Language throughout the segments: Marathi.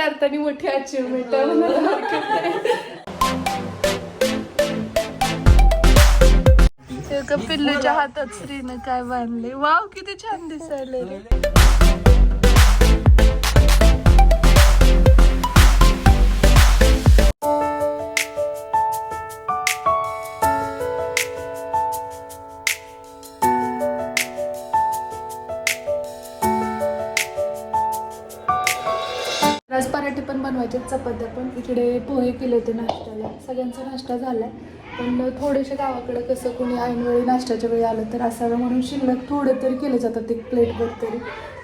खऱ्या अर्थाने मोठी अचिव्हमेंट आहे का पिल्लूच्या हातात श्रीनं काय बांधले वाव किती छान दिसायले पण बनवायचे चपात्या पण. इकडे पोहे केले होते नाश्त्याला. सगळ्यांचा नाश्ता झालाय. पण थोडेसे गावाकडे कसं कोणी ऐनवेळी नाश्त्याच्या वेळी आलं तर असावं म्हणून शिल्लक थोडं तरी केलं जातात एक प्लेटभर तरी.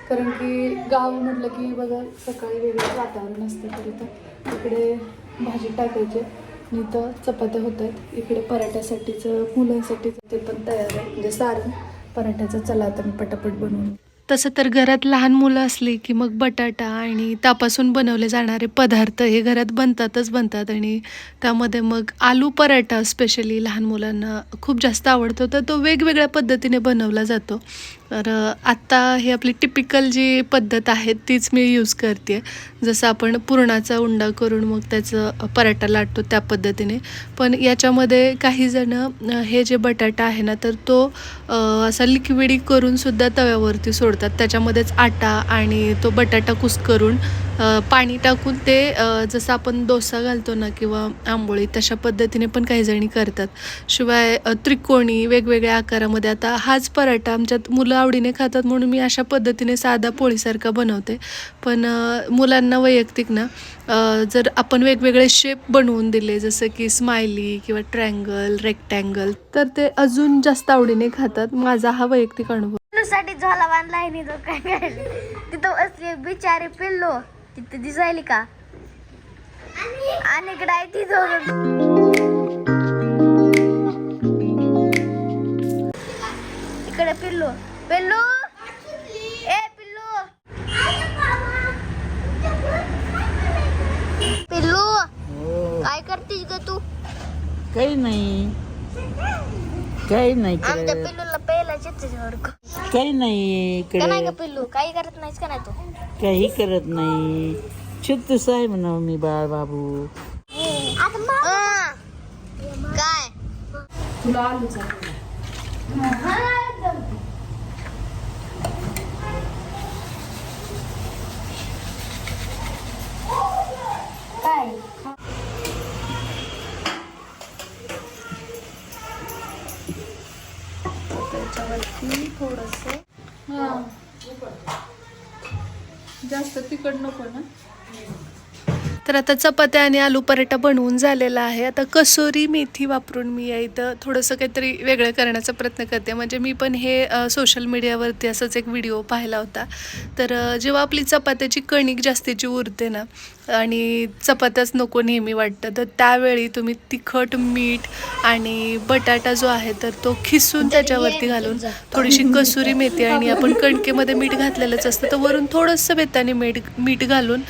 कारण की गाव म्हटलं की बघा सकाळी वेगळंच वातावरण असतं तरी तर. इकडे भाजी टाकायची आणि तर चपात्या होत आहेत इकडे पराठ्यासाठीचं मुलांसाठीचं ते पण तयार आहे. म्हणजे सारण पराठ्याचं चला आता मी पटापट बनवून. तसं तर घरात लहान मुलं असली की मग बटाटा आणि त्यापासून बनवले जाणारे पदार्थ हे घरात बनतातच बनतात आणि त्यामध्ये मग आलू पराठा स्पेशली लहान मुलांना खूप जास्त आवडतो. तर तो वेगवेगळ्या पद्धतीने बनवला जातो. तर आत्ता ही आपली टिपिकल जी पद्धत आहे तीच मी यूज करते आहे जसं आपण पुरणाचा उंडा करून मग त्याचं पराठा लाटतो त्या पद्धतीने. पण याच्यामध्ये काही जण हे जे बटाटा आहे ना तर तो असा लिक्विडी करून सुद्धा तव्यावरती सोडतात. त्याच्यामध्येच आटा आणि तो बटाटा कुस करून पाणी टाकून ते जसं आपण डोसा घालतो ना किंवा आंबोळी तशा पद्धतीने पण काही जणी करतात. शिवाय त्रिकोणी वेगवेगळ्या आकारामध्ये. आता हाच पराठा आमच्यात मुलं आवडीने खातात म्हणून मी अशा पद्धतीने साधा पोळीसारखा बनवते. पण मुलांना वैयक्तिक ना जर आपण वेगवेगळे शेप बनवून दिले जसं की स्माइली किंवा ट्रँगल रेक्टँगल तर ते अजून जास्त आवडीने खातात. माझा हा वैयक्तिक अनुभव. साठी झोला बांधला आहे तो काय काय? तिथं असले बिचारे पिल्लो. तिथे दिसायली का? आणि इकडे आहे ती दोघं. इकडे पिल्लू. पिल्लू? ए पिल्लू. पिल्लू काय करतीस ग तू? काही नाही. काही नाही आमच्या पिल्लूला पहिला चित्तेवर काही नाही का नाही ग इकडे पिल्लू? काही करत नाहीस का नाही तू? काही करत नाही. चित्तच आहे म्हणा मी बाळ बाबू काय? तुला आलूच काय त्याच्यावरती थोडस हा. जास्त तिखट नको ना. तर आता चपात्या आणि आलू पराठा बनवून झालेला आहे. आता कसोरी मेथी वापरून मी या इथं थोडंसं काहीतरी वेगळं करण्याचा प्रयत्न करते. म्हणजे मी पण हे सोशल मीडियावरती असंच एक व्हिडिओ पाहिला होता. तर जेव्हा आपली चपात्याची कणिक जास्तीची उरते ना आणि चपात्याच नको नेहमी वाटतं तर त्यावेळी तुम्ही तिखट मीठ आणि बटाटा जो आहे तर तो खिसून त्याच्यावरती घालून थोडीशी कसुरी मेथी आणि आपण कणकेमध्ये मीठ घातलेलंच असतं तर वरून थोडंसं बेताने मीठ मीठ घालून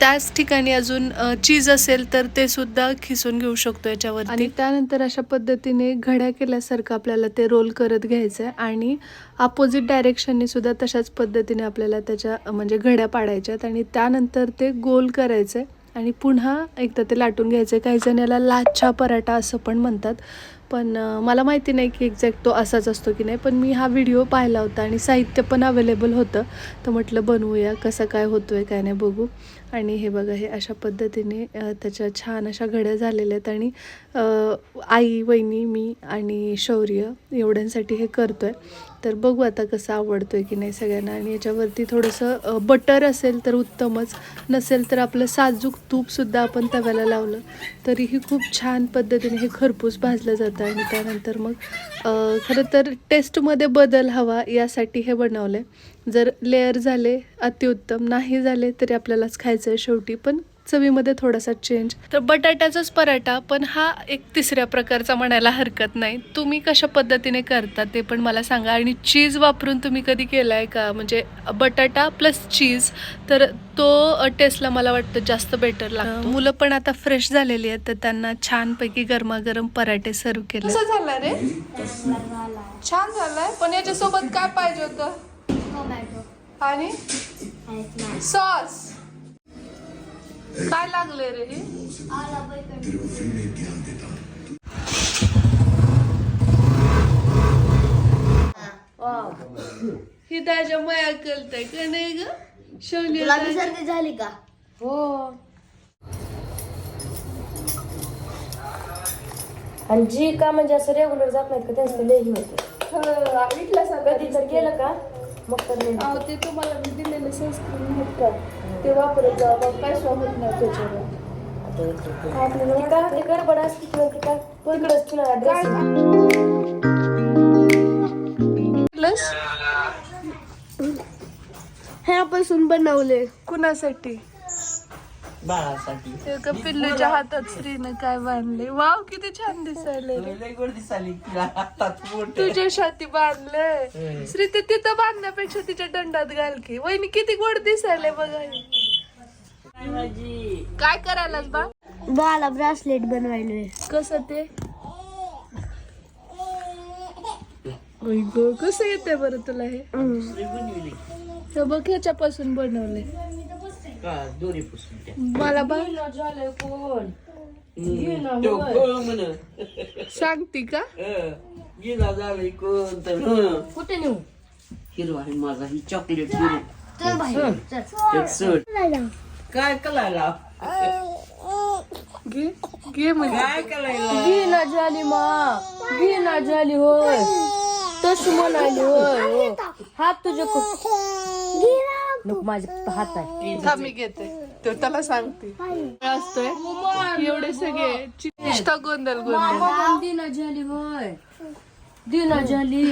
त्याच ठिकाणी अजून चीज असेल तर ते सुद्धा खिसून घेऊ शकतो याच्यावरती. आणि त्यानंतर अशा पद्धतीने घड्या केल्यासारखं आपल्याला ते रोल करत घ्यायचं आहे आणि अपोजिट डायरेक्शनने सुद्धा तशाच पद्धतीने आपल्याला त्याच्या म्हणजे घड्या पाडायच्या आहेत आणि त्यानंतर ते गोल करायचं आहे आणि पुन्हा एकदा ते लाटून घ्यायचं आहे काही जण याला लाच्छा पराठा असं पण म्हणतात पण मला माहिती नाही की एक्झॅक्ट तो असाच असतो की नाही पण मी हा व्हिडिओ पाहिला होता आणि साहित्य पण अवेलेबल होतं. तर म्हटलं बनवूया कसं काय होतो आहे काय नाही बघू. आणि हे बघा हे अशा पद्धतीने त्याच्या छान अशा घड्या झालेल्या आहेत आणि आई वहिनी मी आणि शौर्य एवढ्यांसाठी हे करतो आहे तर बघू आता कसं आवडतो आहे की नाही सगळ्यांना. आणि याच्यावरती थोडंसं बटर असेल तर उत्तमच नसेल तर आपलं साजूक तूपसुद्धा आपण तव्याला लावलं तरीही खूप छान पद्धतीने हे खरपूस भाजलं जातं आणि त्यानंतर मग खरं तर टेस्टमध्ये बदल हवा यासाठी हे बनवलं आहे जर लेअर झाले अतिउत्तम. नाही झाले तरी आपल्यालाच खायचं आहे शेवटी. पण चवीमध्ये थोडासा चेंज तर बटाट्याचाच पराठा पण हा एक तिसऱ्या प्रकारचा म्हणायला हरकत नाही. तुम्ही कशा पद्धतीने करता ते पण मला सांगा. आणि चीज वापरून तुम्ही कधी केला आहे का? म्हणजे बटाटा प्लस चीज तर तो टेस्टला मला वाटतं जास्त बेटर लागतो. मुलं पण आता फ्रेश झालेली आहेत तर त्यांना छानपैकी गरमागरम पराठे सर्व केले. कसं झालं रे? छान झालंय. पण याच्यासोबत काय पाहिजे होतं? टोमॅटो. आणि? सॉस. काय लागले रे हे? ही त्याच्या मया कळतंय का नाही ग? सर्दी झाली का? हो. आणि जी का म्हणजे असं रेग्युलर जात नाहीत का त्यांचं लेही होते. कधी जर गेलं का? मग तर नाही अहो ते तुम्हाला मी दिलेले सनस्क्रीन आहेत का ते वापरत जा मग काय होत नाही त्याच्यावर ती गडबड असते किंवा ती काय? तिकडंच तुला ड्रेस प्लस ह्यापासून बनवले. कुणासाठी? बाळासाठी. पिल्लूच्या हातात श्रीनं काय बांधले वाव किती छान दिसायले रे. लय गोड दिसाली तिला. हातात मोठं. तुझ्या छाती बांधले श्री ते तिथं बांधण्यापेक्षा तिच्या दंडात घाल की. वहिनी किती गोड दिसायले बघा. काय करायलास बा? बाला ब्रासलेट बनवायलोय. कसं ते? कसं येते बरं तुला हे? हे बघ ह्याच्यापासून बनवले का? दोरी पुसून त्या मला बा झालं कोण हम्म. तो गळ म्हण. सांगती का. गेला झालंय कोण तर हं. कुठे नेऊ? हिरवा आहे माझा ही चॉकलेट हिरो चल बाहेर चल. एक सोड काय कलायला? घे घे म्हणजे काय कलायला? घिना झाली मा. घिना झाली होय. तशी म्हणाली होय. हो. हात तुझे नको माझे हात आहे. थांब मी घेते. तो त्याला सांगते. असतोय एवढे सगळे चिष्टा गोंधळ गोंधळ दिना झाली होय. दिना झाली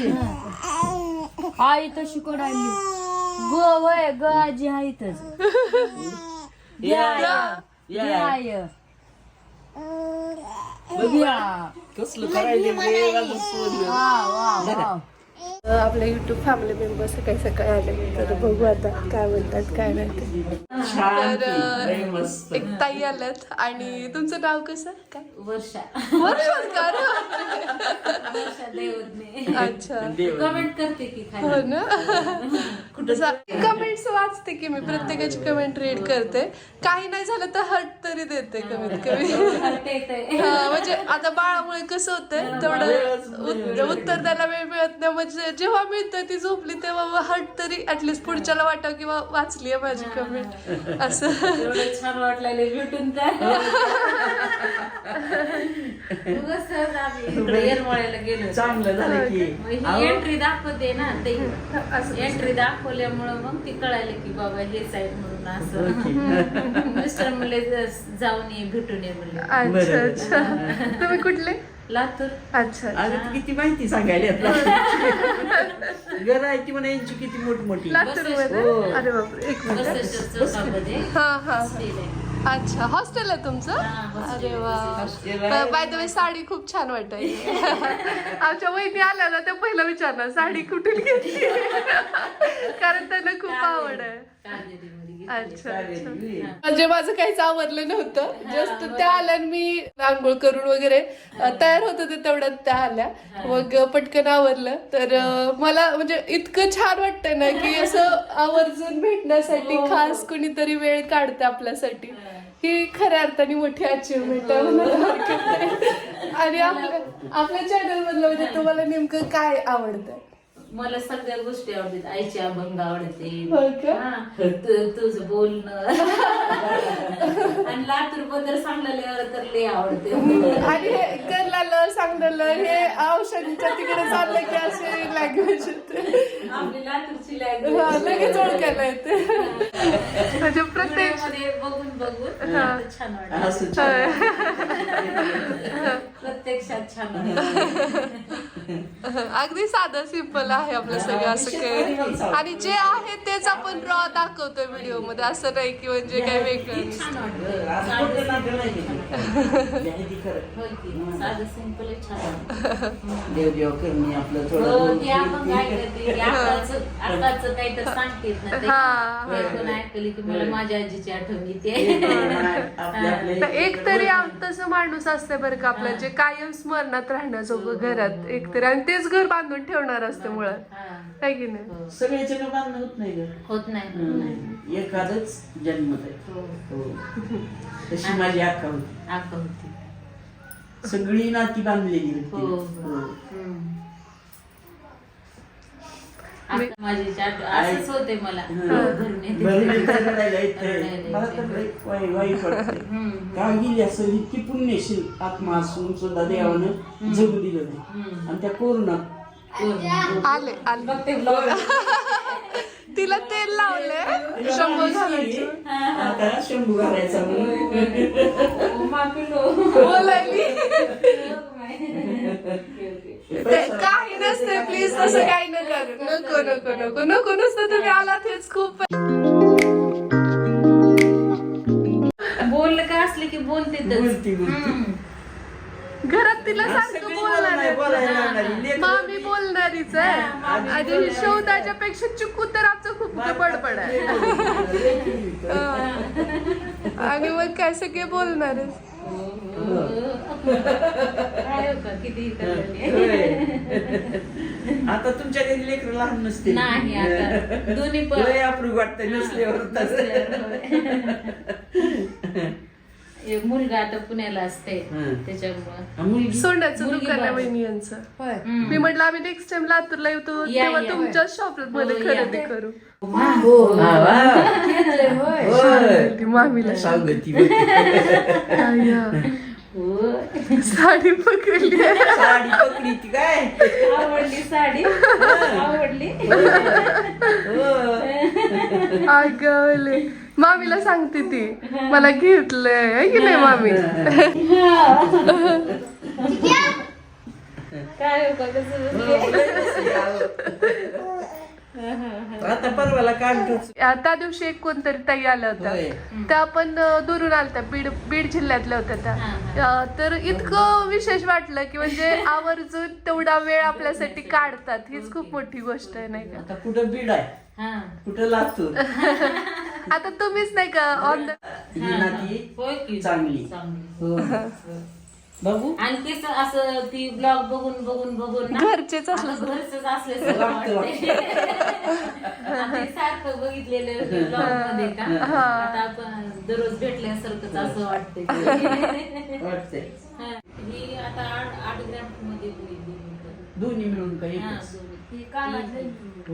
आई तशी कोणाली ग वय ग आजी आहे इथंच या या आय बघूया. कसलं करायले वेगाला सोडलं. वा वा. वा आपल्या युट्यूब फॅमिली मेंबर्स सकाळी सकाळी आले. तर बघू आता काय म्हणतात काय नाही तर एक ताई आल्यात. आणि तुमचं नाव कसं? काय? वर्षा. वर्षात अच्छा. देव कमेंट करते की खाली. हो ना? कमेंट्स वाचते की मी प्रत्येकाची कमेंट रीड करते. काही नाही झालं तर हट तरी देते कमीत कमी. हा, म्हणजे आता बाळामुळे कसं होतंय तेवढं उत- उत्तर द्यायला वेळ मिळत नाही म्हणजे जेव्हा मिळतं ती झोपली तेव्हा हट तरी ऍटलीस्ट पुढच्याला वाटावं किंवा वाचली आहे माझी कमेंट. असं. एवढं छान वाटलेले भेटून येरमळ्याला गेलो चांगलं झालं की. एंट्री दाखवते ना ते एंट्री दाखवल्यामुळं मग ती कळाले की बाबा हे साईड म्हणून असं. मिस्टर म्हणले जाऊन ये भेटून ये म्हणले. अच्छा अच्छा. तुम्ही कुठले? लातूर. अच्छा अरे तू किती माहिती सांगायला घर आहे की म्हणा यांची किती मोठमोठी. लातूरमध्ये. अरे बापरे एक मिनिट. चौकामध्ये हा हा आहे. अच्छा हॉस्टेल आहे तुमचं? अरे वा. आहे. बाय द वे साडी खूप छान वाटायची आमच्या वहिनी आल्या ना ते पहिलं विचारणार साडी कुठून घेतली? कारण त्यांना खूप आवड आहे. म्हणजे माझं काहीच आवडलं नव्हतं. जस्ट त्या आल्या आणि मी आंघोळ करून वगैरे तयार होत होते तेवढ्यात त्या आल्या. मग पटकन आवरलं. तर मला म्हणजे इतकं छान वाटतंय ना की असं आवर्जून भेटण्यासाठी खास कोणीतरी वेळ काढते आपल्यासाठी. ही खऱ्या अर्थाने मोठी अचिव्हमेंट आहे नाही. आणि आपल्या आपल्या चॅनल मधलं म्हणजे तुम्हाला नेमकं काय आवडतं? मला सगळ्या गोष्टी आवडतात. आईची अभंग आवडते? हा, तु- तुझं बोलणं. आणि लातूरबद्दल सांगलेलं तर लय आवडते. आणि हे करलालं सांगलेलं हे औषधीच्या तिकडे चाललं की असे लँग्वेज आपली लातूरची हा, लँग्वेज लगेच ओळखायला येते. म्हणजे प्रत्येकमध्ये बघून बघून. छान वाटत. छान प्रत्यक्षात छान वाटत. अगदी साधं सिंपल आहे आपलं सगळं असं काही. आणि जे आहे तेच आपण रॉ दाखवतोय व्हिडिओमध्ये असं नाही की म्हणजे वेगळं हो, काय. हा. माझ्या आजीची आठवण येते. आपल्या एक तरी तसं माणूस असते बरं का आपलं जे कायम स्मरणात राहण्याजोगं घरात एक तरी. आणि तेच घर बांधून ठेवणार असते मुळात. हा. आहे की नाही सगळ्याच्या का बांधणं होत नाही ग होत नाही हं. एखादच जन्मत आहे हो. हो तशी माझी अक्का होती आका होती सगळी नाती बांधलेली होती हो, हो. हो. हम्म. आका माझी आठ- असंच होते मला घरून येते. बरं मी तर रडायला येतंय. रडायला मला तर येते. लई वाई- वाईट वाटतंय. हम्म. का गेली असं इतकी पुण्यशील आत्मा असून सुद्धा देवानं जगू दिलं नाही आणि त्या कोरोनात आले आले. तिला तेल आता शंभू घालायचा. बोलायली. काही नसते प्लीज तसं काही नका नको नको नको. नको नुसतं तुम्ही आलात हेच खूप. बोललं का असले की बोलते बोलती, बोलती. घरात तिला सांगतो बोलणार. मामी बोलणारीच आहे. आणि शोधाच्या पेक्षा चिकू तर आमचं खूप बडबड आहे. आणि मग काय सगळे बोलणारच. हो. आता तुमच्या घरी लेकर लहान नसते नाही आता दोन्ही वाटतंय नसल्यावर एक मुलगा आता पुण्याला असते हं. त्याच्यामुळं मुलगी सोंड्याचं मुलगी दुकान आहे. वहिनी यांचं. मी म्हटलं आम्ही नेक्स्ट टाइम लातूरला येतो या, तेव्हा या. तुमच्या शॉपमध्ये हो, या. खरेदी करू हा, वा. होय. ती मामीला सांगती बघ. आया. होय. साडी पकडली आहे. साडी पकडी ती काय आवडली साडी आवडली अगवले मामीला सांगते ती. मला घेतलंय. है की नाही मामी? काय हो? आता परवाला काढतोच त्या दिवशी एक कोणतरी ताई आल्या होत्या. होय. त्या पण दुरून आलत्या बीड बीड जिल्ह्यातल्या होत्या त्या. तर इतकं विशेष वाटलं की म्हणजे आवर्जून तेवढा वेळ आपल्यासाठी काढतात. हीच खूप मोठी गोष्ट आहे नाही का? आता कुठं बीड आहे? हा. कुठं लागतो आता तुम्हीच नाही का ऑन द ही. नाती होय की? चांगली. चांगली. हो. बघू. आणि तेच असं ती ब्लॉग बघून बघून बघून ना घरचेच आता घरचंच असल्यासारखं वाटतंय. आता हे सारखं बघितलेलं ब्लॉगमध्ये का? आता आपण दररोज भेटल्यासारखंच असं वाटतंय. वाटतंय. हा, ही आता आठ आठ ग्रॅममध्ये दिली दोन्ही मिळून काही हा, एकच. दोन्ही.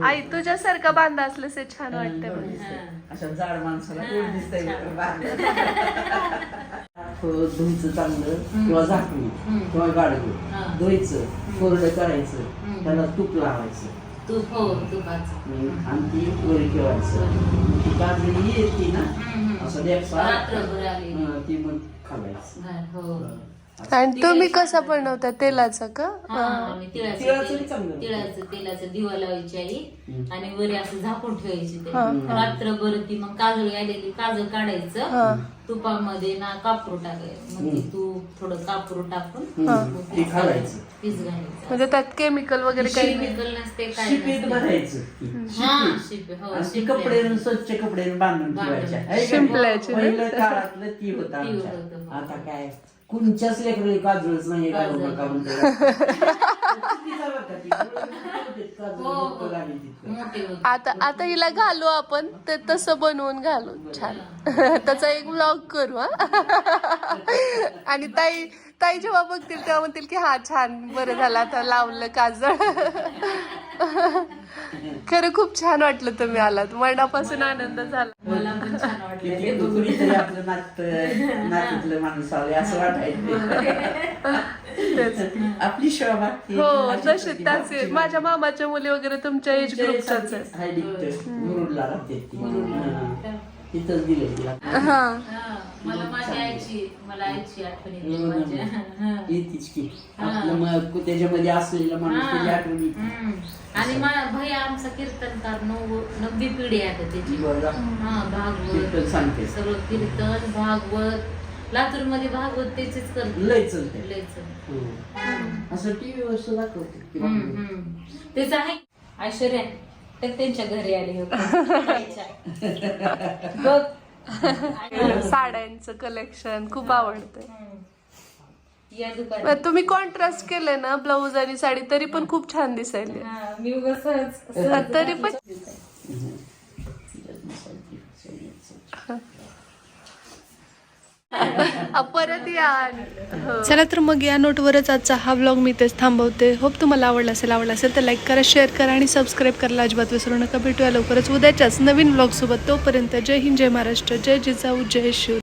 आई तुझ्यासारखा बांधा असलं से छान म्हणजे दिसतंय. अशा जाड माणसाला कोण हा, दिसतंय. धुयचं चांगलं किंवा झाकून. किंवा गाडगं. धुवायचं कोरडं करायचं. त्याला तूप लावायचं तूप हो तुपाचं. आणि ती वर ठेवायचं ती काजळी येते ना. असं. हं, ती मग खालायचं हो आणि तुम्ही कसं बनवता तेलाचं का हा, आम्ही तिळाचं तिळाचं तेल- बी चांगलं. तिळाचं तेलाचं दिवा लावायची आई हम्म. आणि वरी असं झाकून ठेवायची ते हा. रात्रभर ती मग काजळी आलेली काजळ काढायचं तुपामध्ये ना कापूर टाकायचं मग ती तूप थोडं कापूर टाकून. मग ते घालायचं. म्हणजे त्यात केमिकल वगैरे काही नाही केमिकल नसते काय शिपीत नसते. भरायचं. हा शिपीत. शिपे हो आणि ती शिपे. कपडे स्वच्छ कपडे बांधून बांधून. ठेवायच्या आहे का नाही? शिंपल्याची ना? पहिलं काळातलं ती होतं ती आमच्या. होतं. आता काय कुणच्याच लेकरं काजळच नाही घालू काजळ. नका म्हणते. चुकीचं बरं का ती. काजळ हो, हो. जितकं घालील तितकं. मोठे होते. आता आता हिला घालू आपण ते तसं बनवून घालू छान त्याचा एक व्लॉग करू हा आणि ताई ताई जेव्हा बघतील तेव्हा म्हणतील की हा छान बरं झालं आता लावलं काजळ खरं खूप छान वाटलं तुम्ही आलात मनापासून आनंद झाला मला किती ते बघून. कुणीतरी आपलं नात नातीतलं माणूस आले असं वाटायचं. आपली शोभा ही तसे त्याचे माझ्या मामाच्या मुली वगैरे तुमच्या एज ग्रुपचाच आहे. मुरुडला राहते. तिथंच दिलंय तिला हा हा, मला माझ्या आईची मला आईची आठवण येते हम्म. माझ्या हा. येतीच की हा. आपलं मग त्याच्यामध्ये असलेलं माणूस त्याची आठवण येते. हम्म. आणि मा भैया आमचा कीर्तनकार नऊ नववी पिढी आहे आता त्याची बरं. हा भागवत कीर्तन सांगते सगळं कीर्तन भागवत लातूरमध्ये भागवत त्याचेच करते लय चलते लयच हो. असं टीव्ही वर सुद्धा हम्म. हम्म. तेच आहे ऐश्वर्या वाटतं त्यांच्या घरी आली होती. बघ. साड्यांचं कलेक्शन खूप दुकानात. तुम्ही कॉन्ट्रास्ट केलंय ना ब्लाऊज आणि साडी तरी पण खूप छान दिसायली. तरी पण परत या. हो. चला तर मग या नोटवरच आजचा हा व्लॉग मी तेच थांबवते. होप तुम्हाला आवडला असेल आवडला असेल तर लाईक करा शेअर करा आणि सबस्क्राईब करायला अजिबात विसरू नका. भेटूया लवकरच उद्याच्याच नवीन व्लॉगसोबत तोपर्यंत जय हिंद जय महाराष्ट्र जय जिजाऊ जय शिव.